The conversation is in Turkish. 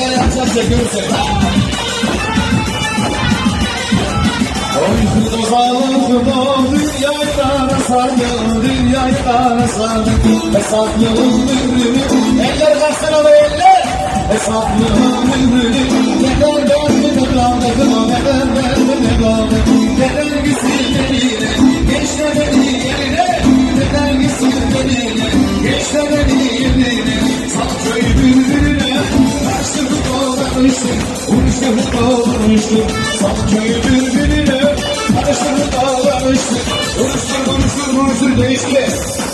Böyle yapacağız çekiyoruz Oy kızım sağlık bu dünyayla sardı dünyayla sardı Hesaplı ömrümü eller kalksın o eller Hesaplı ömrümü Neden döndü kaldı neden döndü karıştı Uyuşturup dağlanıştı Saf köyü dürbününe Karıştırıp dağlanıştı Uyuştur konuştur konuştur değişti.